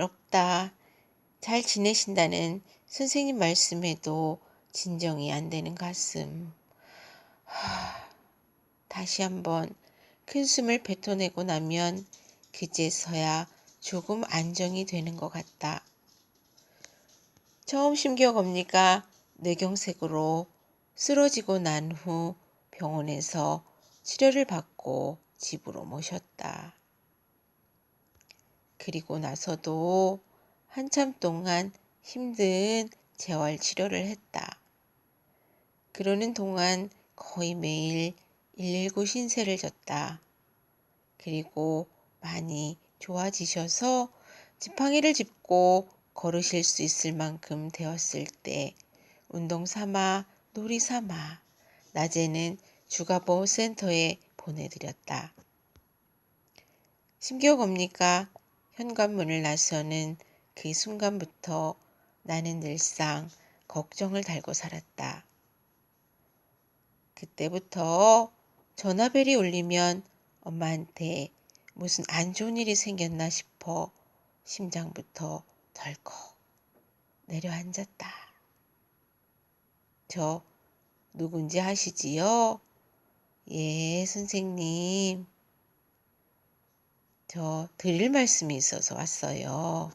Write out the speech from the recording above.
없다. 잘 지내신다는 선생님 말씀에도 진정이 안 되는 가슴. 하, 다시 한번 큰 숨을 뱉어내고 나면 그제서야 조금 안정이 되는 것 같다. 처음 심기어 겁니까? 뇌경색으로 쓰러지고 난 후 병원에서 치료를 받고 집으로 모셨다. 그리고 나서도 한참 동안 힘든 재활 치료를 했다. 그러는 동안 거의 매일 119 신세를 졌다. 그리고 많이 좋아지셔서 지팡이를 짚고 걸으실 수 있을 만큼 되었을 때 운동 삼아 놀이 삼아 낮에는 주가보호센터에 보내드렸다. 심기어 겁니까? 현관문을 나서는 그 순간부터 나는 늘상 걱정을 달고 살았다. 그때부터 전화벨이 울리면 엄마한테 무슨 안 좋은 일이 생겼나 싶어 심장부터 덜컥 내려앉았다. 저 누군지 아시지요? 예, 선생님. 저 드릴 말씀이 있어서 왔어요.